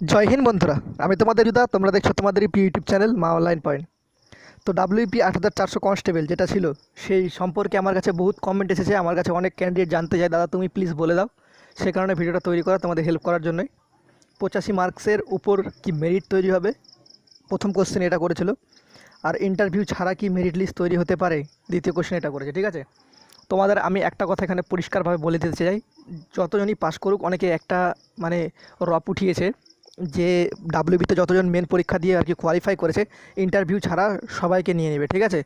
জয় হিন্দ বন্ধুরা, আমি তোমাদের জুদা তোমরা দেখছ তোমাদের YouTube channel Maa online point. তো ডাব্লিউপি আট হাজার চারশো কনস্টেবল যেটা ছিল, সেই সম্পর্কে আমার কাছে বহুত কমেন্ট এসেছে, আমার কাছে অনেক ক্যান্ডিডেট জানতে চায়, দাদা তুমি প্লিজ বলে দাও। সে কারণে ভিডিওটা তৈরি করা, তোমাদের হেল্প করার জন্যই। পঁচাশি মার্কসের উপর কি মেরিট তৈরি হবে? প্রথম কোশ্চেন এটা করেছিল। আর ইন্টারভিউ ছাড়া কি মেরিট লিস্ট তৈরি হতে পারে? দ্বিতীয় কোশ্চেন এটা করেছে, ঠিক আছে? তোমাদের, আমি একটা কথা এখানে পরিষ্কারভাবে বলে দিতে চাই। যতজনই পাশ করুক, অনেকে একটা মানে রপ উঠিয়েছে। যে ডাব্লিউবিতে যতজন মেন পরীক্ষা দিয়ে আর কি কোয়ালিফাই করেছে ইন্টারভিউ ছাড়া সবাইকে নিয়ে নেবে, ঠিক আছে?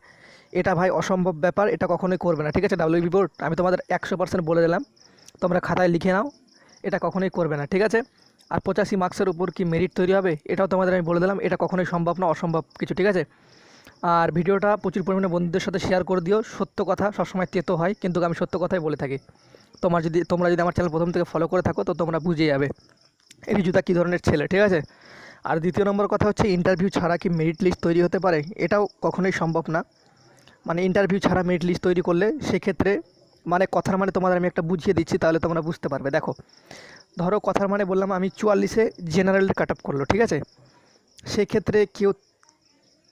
এটা ভাই অসম্ভব ব্যাপার, এটা কখনোই করবে না, ঠিক আছে? ডাব্লিউবি বোর্ড আমি তোমাদের একশো পার্সেন্ট বলে দিলাম, তোমরা খাতায় লিখে নাও, এটা কখনোই করবে না, ঠিক আছে? আর পঁচাশি মার্কসের উপর কি মেরিট তৈরি হবে? এটাও তোমাদের আমি বলে দিলাম, এটা কখনোই সম্ভব না, অসম্ভব কিছু, ঠিক আছে? আর ভিডিওটা প্রচুর পরিমাণে বন্ধুদের সাথে শেয়ার করে দিও, সত্য কথা, সবসময় তেতো হয়, কিন্তু আমি সত্য কথাই বলে থাকি। তোমার যদি, তোমরা যদি আমার চ্যানেল প্রথম থেকে ফলো করে থাকো, তো তোমরা বুঝে যাবে। রিজুদা কী ধরনের ছেলে, ঠিক আছে? আর দ্বিতীয় নম্বর কথা হচ্ছে ইন্টারভিউ ছাড়া কি মেরিট লিস্ট তৈরি হতে পারে? এটাও কখনোই সম্ভব না। মানে ইন্টারভিউ ছাড়া মেরিট লিস্ট তৈরি করলে সেক্ষেত্রে মানে কথার মানে তোমাদের আমি একটা বুঝিয়ে দিচ্ছি, তাহলে তোমরা বুঝতে পারবে। দেখো, ধরো কথার মানে বললাম, আমি চুয়াল্লিশে জেনারেল কাট আপ করল, ঠিক আছে? সেক্ষেত্রে কেউ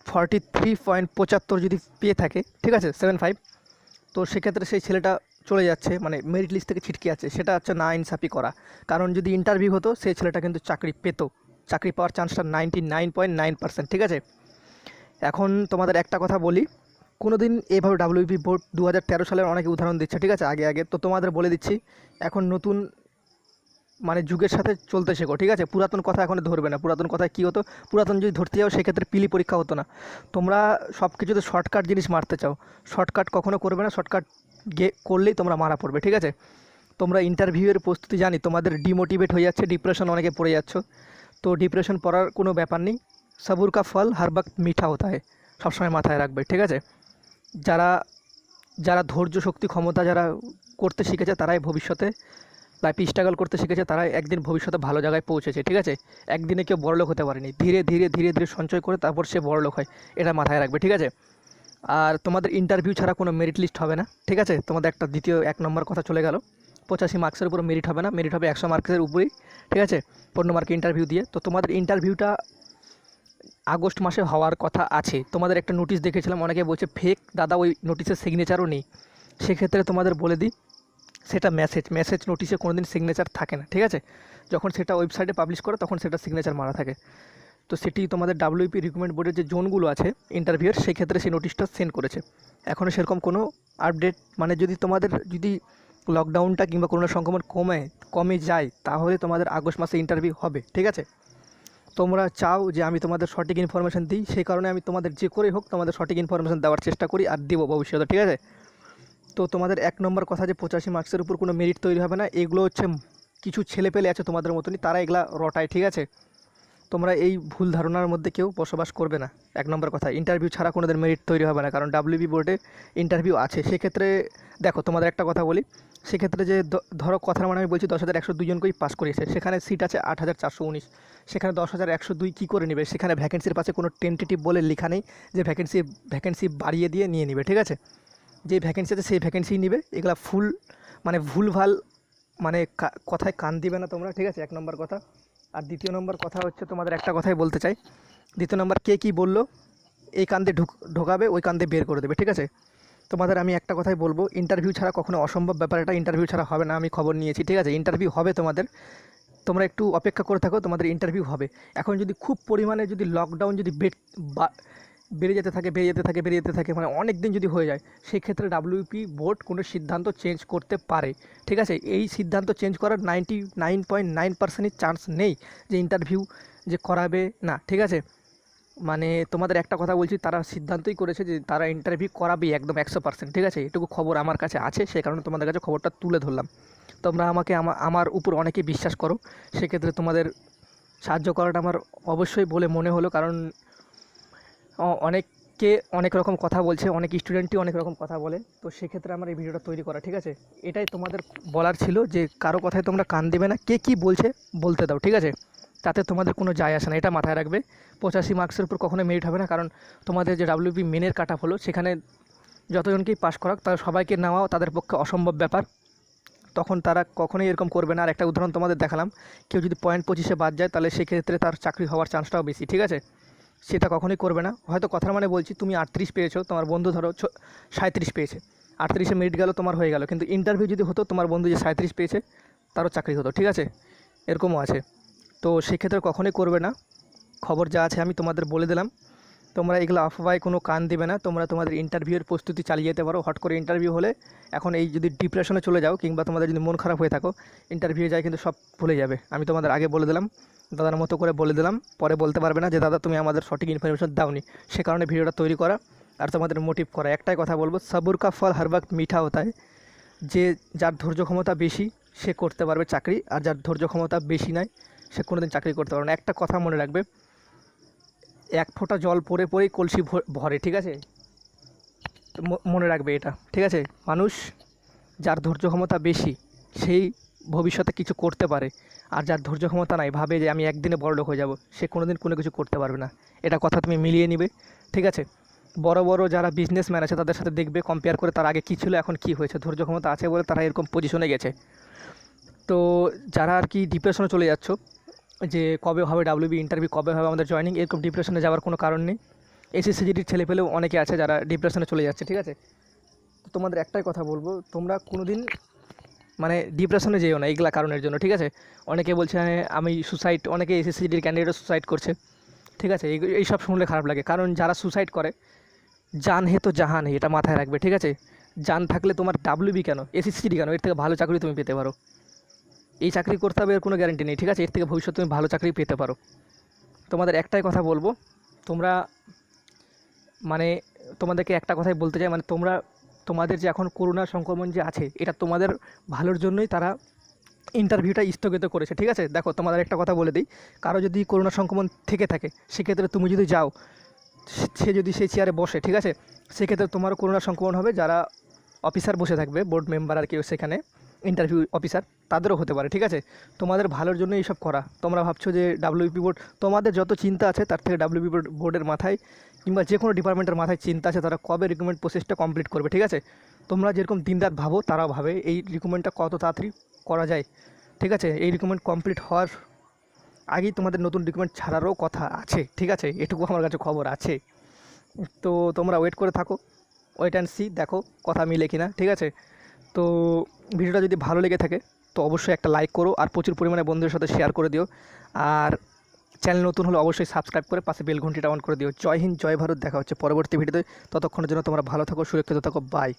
ফর্টি থ্রি পয়েন্ট পঁচাত্তর যদি পেয়ে থাকে, ঠিক আছে সেভেন ফাইভ তো সেক্ষেত্রে সেই ছেলেটা চলে যাচ্ছে মানে মেরিট লিস্ট থেকে ছিটকে আছে, সেটা হচ্ছে না ইনসাফি করা। কারণ যদি ইন্টারভিউ হতো সেই ছেলেটা কিন্তু চাকরি পেত। চাকরি পাওয়ার চান্সটা ninety nine point nine percent ঠিক আছে? এখন তোমাদের একটা কথা বলি কোনো দিন এভাবে ডাব্লিউপি বোর্ড দু হাজার তেরো সালের অনেকে উদাহরণ দিচ্ছে, ঠিক আছে? আগে আগে, তো তোমাদের বলে দিচ্ছি, এখন নতুন মানে যুগের সাথে চলতে শেখো, ঠিক আছে? পুরাতন কথা এখন ধরবে না। পুরাতন কথায় কী হতো? পুরাতন যদি ধরতে যাও, সেক্ষেত্রে পিলি পরীক্ষা হতো না। তোমরা সব কিছুতে শর্টকাট জিনিস মারতে চাও। শর্টকাট কখনো করবে না শর্টকাট গে, করলেই তোমরা মারা পড়বে, ঠিক আছে? তোমরা ইন্টারভিউয়ের প্রস্তুতি জানি, তোমাদের ডিমোটিভেট হয়ে যাচ্ছে ডিপ্রেশন অনেকে পড়ে যাচ্ছ। তো ডিপ্রেশন পড়ার কোনো ব্যাপার নেই, সাবুর কা ফল, হার বাক মিঠা হতা হয় সবসময় মাথায় রাখবে, ঠিক আছে? যারা যারা ধৈর্য শক্তি ক্ষমতা যারা করতে শিখেছে, তারাই ভবিষ্যতে লাইফে স্ট্রাগল করতে শিখেছে তারা একদিন ভবিষ্যতে ভালো জায়গায় পৌঁছেছে, ঠিক আছে? একদিনে কেউ বড়লোক হতে পারেনি, ধীরে ধীরে ধীরে ধীরে সঞ্চয় করে তারপর সে বড়লোক হয়, এটা মাথায় রাখবে, ঠিক আছে? আর তোমাদের ইন্টারভিউ ছাড়া কোনো মেরিট লিস্ট হবে না, ঠিক আছে? তোমাদের একটা দ্বিতীয় এক নম্বর কথা চলে গেল। পঁচাশি মার্কসের উপর মেরিট হবে না মেরিট হবে একশো মার্কসের উপরেই, ঠিক আছে? পনেরো মার্কে ইন্টারভিউ দিয়ে। তো তোমাদের ইন্টারভিউটা আগস্ট মাসে হওয়ার কথা আছে। তোমাদের একটা নোটিশ দেখেছিলাম, অনেকে বলছে ফেক দাদা, ওই নোটিশের সিগনেচারও নেই। সেক্ষেত্রে তোমাদের বলে দিই, সেটা মেসেজ মেসেজ নোটিশে কোনো দিন সিগনেচার থাকে না, ঠিক আছে? যখন সেটা ওয়েবসাইটে পাবলিশ করে, তখন সেটা সিগনেচার মারা থাকে। তো সেটি তোমাদের ডাব্লিউপি রিক্রুটমেন্ট বোর্ডের যে জোনগুলো আছে ইন্টারভিউয়ের সেই ক্ষেত্রে সেই নোটিশটা সেন্ড করেছে। এখনও সেরকম কোনো আপডেট মানে যদি তোমাদের, যদি লকডাউনটা কিংবা করোনা সংক্রমণ কমে কমে যায়, তাহলে তোমাদের আগস্ট মাসে ইন্টারভিউ হবে, ঠিক আছে? তোমরা চাও যে আমি তোমাদের সঠিক ইনফরমেশান দিই সেই কারণে আমি তোমাদের যে করেই হোক তোমাদের সঠিক ইনফরমেশান দেওয়ার চেষ্টা করি আর দেবো ভবিষ্যতে, ঠিক আছে? তো তোমাদের এক নম্বর কথা যে পঁচাশি মার্কসের উপর কোনো মেরিট তৈরি হবে না, এগুলো হচ্ছে কিছু ছেলে পেলে আছে তোমাদের মতনই, তারা এগুলা রটায়, ঠিক আছে? তোমরা এই ভুল ধারণার মধ্যে কেউ বসবাস করবে না। এক নম্বর কথা ইন্টারভিউ ছাড়া কোনোদের মেরিট তৈরি হবে না, কারণ ডাব্লিউবি বোর্ডে ইন্টারভিউ আছে। সেক্ষেত্রে, দেখো, তোমাদের একটা কথা বলি। সেক্ষেত্রে যে ধরো কথার মানে আমি বলছি দশ হাজার একশো দুজনকেই পাস করিয়েছে। সেখানে সিট আছে আট হাজার চারশো উনিশ। সেখানে দশ হাজার একশো দুই কী করে নেবে? সেখানে ভ্যাকেন্সির পাশে কোনো টেন্টেটিভ বলে লেখা নেই যে ভ্যাকেন্সি ভ্যাকেন্সি বাড়িয়ে দিয়ে নিয়ে নেবে, ঠিক আছে? যে ভ্যাকেন্সি আছে সেই ভ্যাকেন্সি নেবে। এগুলা ফুল মানে ভুলভাল মানে কথায় কান দিবে না তোমরা, ঠিক আছে? এক নম্বর কথা। আর দ্বিতীয় নম্বর কথা হচ্ছে তোমাদের একটা কথাই বলতে চাই। দ্বিতীয় নম্বর, কে কি বলল? এই কান্দে ঢুক, ঢোকাবে, ওই কান্দে বের করে দেবে, ঠিক আছে? তোমাদের আমি একটা কথাই বলব ইন্টারভিউ ছাড়া কখনো অসম্ভব ব্যাপার, এটা ইন্টারভিউ ছাড়া হবে না, আমি খবর নিয়েছি, ঠিক আছে? ইন্টারভিউ হবে তোমাদের। তোমরা একটু অপেক্ষা করে থাকো, তোমাদের ইন্টারভিউ হবে। এখন যদি খুব পরিমাণে যদি লকডাউন যদি বেড বেড়ে যেতে থাকে, বেড়ে যেতে থাকে, বেড়ে যেতে থাকে মানে অনেক দিন যদি হয়ে যায়, সেক্ষেত্রে ডাব্লিউপি বোর্ড কোনো সিদ্ধান্ত চেঞ্জ করতে পারে। ঠিক আছে? এই সিদ্ধান্ত চেঞ্জ করার নাইনটি নাইন পয়েন্ট নাইন পার্সেন্টের চান্স নেই যে ইন্টারভিউ যে করাবে। না, ঠিক আছে? মানে তোমাদের একটা কথা বলছি, তারা সিদ্ধান্তই করেছে যে তারা ইন্টারভিউ করাবেই একদম একশো পার্সেন্ট ঠিক আছে? এটুকু খবর আমার কাছে আছে সেই কারণে তোমাদের কাছে খবরটা তুলে ধরলাম। তোমরা আমাকে আমা- আমার উপর অনেকে বিশ্বাস করো, সেক্ষেত্রে তোমাদের সাহায্য করাটা আমার অবশ্যই বলে মনে হলো, কারণ অনেককে অনেক রকম কথা বলছে, অনেক স্টুডেন্টই অনেক রকম কথা বলে। তো সেক্ষেত্রে আমার এই ভিডিওটা তৈরি করা, ঠিক আছে? এটাই তোমাদের বলার ছিল যে কারও কথায় তোমরা কান দেবে না, কে কী বলছে বলতে দাও, ঠিক আছে? তাতে তোমাদের কোনো যায় আসে না, এটা মাথায় রাখবে। পঁচাশি মার্কসের উপর কখনো মেরিট হবে না, কারণ তোমাদের যে ডাব্লিউপি মেনের কাট হলো, সেখানে যতজনকেই পাশ করাক, তার সবাইকে নেওয়াও তাদের পক্ষে অসম্ভব ব্যাপার। তখন তারা কখনোই এরকম করবে না। আর একটা উদাহরণ তোমাদের দেখালাম, কেউ যদি পয়েন্ট পঁচিশে বাদ যায়, তাহলে সেক্ষেত্রে তার চাকরি হওয়ার চান্সটাও বেশি, ঠিক আছে? সেটা কখনোই করবে না। হয়তো কথার মানে বলছি, তুমি আটত্রিশ পেয়েছ, তোমার বন্ধু ধরো সাঁত্রিশ পেয়েছে। আটত্রিশে মিনিট গেল, তোমার হয়ে গেল। কিন্তু ইন্টারভিউ যদি হতো, তোমার বন্ধু যে সাঁত্রিশ পেয়েছে, তারও চাকরি হতো, ঠিক আছে? এরকমও আছে। তো সেক্ষেত্রে কখনোই করবে না। খবর যা আছে আমি তোমাদের বলে দিলাম। তোমরা এগুলো আফবায় কোনো কান দিবে না। তোমরা তোমাদের ইন্টারভিউয়ের প্রস্তুতি চালিয়ে যেতে পারো। হট করে ইন্টারভিউ হলে এখন এই যদি ডিপ্রেশনে চলে যাও, কিংবা তোমাদের যদি মন খারাপ হয়ে থাকো ইন্টারভিউ যায় কিন্তু সব ভুলে যাবে। আমি তোমাদের আগে বলে দিলাম। দাদার মতো করে বলে দিলাম। পরে বলতে পারবে না যে, দাদা, তুমি আমাদের সঠিক ইনফরমেশন দাওনি। সে কারণে ভিডিওটা তৈরি করা আর তোমাদের মোটিভ করা। একটাই কথা বলব, সবুর কা ফল হর বক্ত মিঠা হতা হয় যে, যার ধৈর্য ক্ষমতা বেশি, সে করতে পারবে চাকরি। আর যার ধৈর্য ক্ষমতা বেশি নাই, সে কোনোদিন চাকরি করতে পারবে না। একটা কথা মনে রাখবে, এক ফোঁটা জল পড়ে পরেই কলসি ভরে, ঠিক আছে? মনে রাখবে এটা, ঠিক আছে? মানুষ যার ধৈর্য ক্ষমতা বেশি, সেই ভবিষ্যতে কিছু করতে পারে। আর যার ধৈর্য ক্ষমতা নাই, ভাবে যে আমি একদিনে বড় লোক হয়ে যাব, সে কোনো দিন কোনো কিছু করতে পারবে না। এটা কথা তুমি মিলিয়ে নিবে, ঠিক আছে? বড় বড় যারা বিজনেসম্যান আছে, তাদের সাথে দেখবে কম্পেয়ার করে তার আগে কী ছিল, এখন কী হয়েছে। ধৈর্য ক্ষমতা আছে বলে তারা এরকম পজিশনে গেছে। তো যারা আর কি ডিপ্রেশনে চলে যাচ্ছ, যে কবে হবে ডাব্লিউবি ইন্টারভিউ কবে হবে আমাদের জয়েনিং এরকম ডিপ্রেশনে যাওয়ার কোনো কারণ নেই। এসএসসিজিডির ছেলে পেলেও অনেকে আছে যারা ডিপ্রেশনে চলে যাচ্ছে, ঠিক আছে? তোমাদের একটাই কথা বলব, তোমরা কোনো দিন মানে ডিপ্রেশনে যেও না এইগুলা কারণের জন্য ঠিক আছে? অনেকে বলছে "হ্যাঁ, আমি সুসাইড অনেকে এসএসসিজিডির ক্যান্ডিডেটও সুসাইড করছে ঠিক আছে? এই এইসব শুনলে খারাপ লাগে। কারণ যারা সুসাইড করে জান হে তো জাহান এটা মাথায় রাখবে ঠিক আছে? জান থাকলে তোমার ডাব্লিউবি কেন? এসএসসিডি কেন? এর থেকে ভালো চাকরি তুমি পেতে পারো। এই চাকরি করতে হবে এর কোনো গ্যারেন্টি নেই ঠিক আছে? এর থেকে ভবিষ্যতে তুমি ভালো চাকরি পেতে পারো। তোমাদের একটাই কথা বলব তোমরা মানে তোমাদেরকে একটা কথাই বলতে চাই মানে তোমরা তোমাদের যে এখন করোনা সংক্রমণ যে আছে, এটা তোমাদের ভালোর জন্যই তারা ইন্টারভিউটা স্থগিত করেছে, ঠিক আছে? দেখো, তোমাদের একটা কথা বলে দিই। কারও যদি করোনা সংক্রমণ থেকে থাকে, সেক্ষেত্রে তুমি যদি যাও, সে- যদি সেই চেয়ারে বসে, ঠিক আছে? সেক্ষেত্রে তোমারও করোনা সংক্রমণ হবে, যারা অফিসার বসে থাকবে বোর্ড মেম্বার আর কেউ সেখানে ইন্টারভিউ অফিসার তাদেরও হতে পারে, ঠিক আছে? তোমাদের ভালোর জন্য এইসব করা। তোমরা ভাবছ যে ডাব্লিউপি বোর্ড তোমাদের যত চিন্তা আছে তার থেকে ডাব্লিউপি বোর্ডের মাথায় কিংবা যে কোনো ডিপার্টমেন্টের মাথায় চিন্তা আছে, তারা কবে রিক্রুটমেন্ট প্রসেসটা কমপ্লিট করবে, ঠিক আছে? তোমরা যেরকম দিনরাত ভাবো, তারাও ভাবে এই রিক্রুটমেন্টটা কত তাড়াতাড়ি করা যায়, ঠিক আছে? এই রিক্রুটমেন্ট কমপ্লিট হওয়ার আগেই তোমাদের নতুন রিক্রুটমেন্ট ছাড়ারও কথা আছে, ঠিক আছে? এটুকু আমার কাছে খবর আছে। তো তোমরা ওয়েট করে থাকো ওয়েট অ্যান্ড সি দেখো কথা মিলে কিনা, ঠিক আছে? তো ভিডিওটা যদি ভালো লেগে থাকে তো অবশ্যই একটা লাইক করো আর প্রচুর পরিমাণে বন্ধুদের সাথে শেয়ার করে দিও। আর চ্যানেল নতুন হলে অবশ্যই সাবস্ক্রাইব করে পাশে বেল ঘন্টিটা অন করে দিও। জয় হিন্দ, জয় ভারত, দেখা হচ্ছে পরবর্তী ভিডিওতে ততক্ষণের জন্য তোমরা ভালো থাকো, সুরক্ষিত থাকো বাই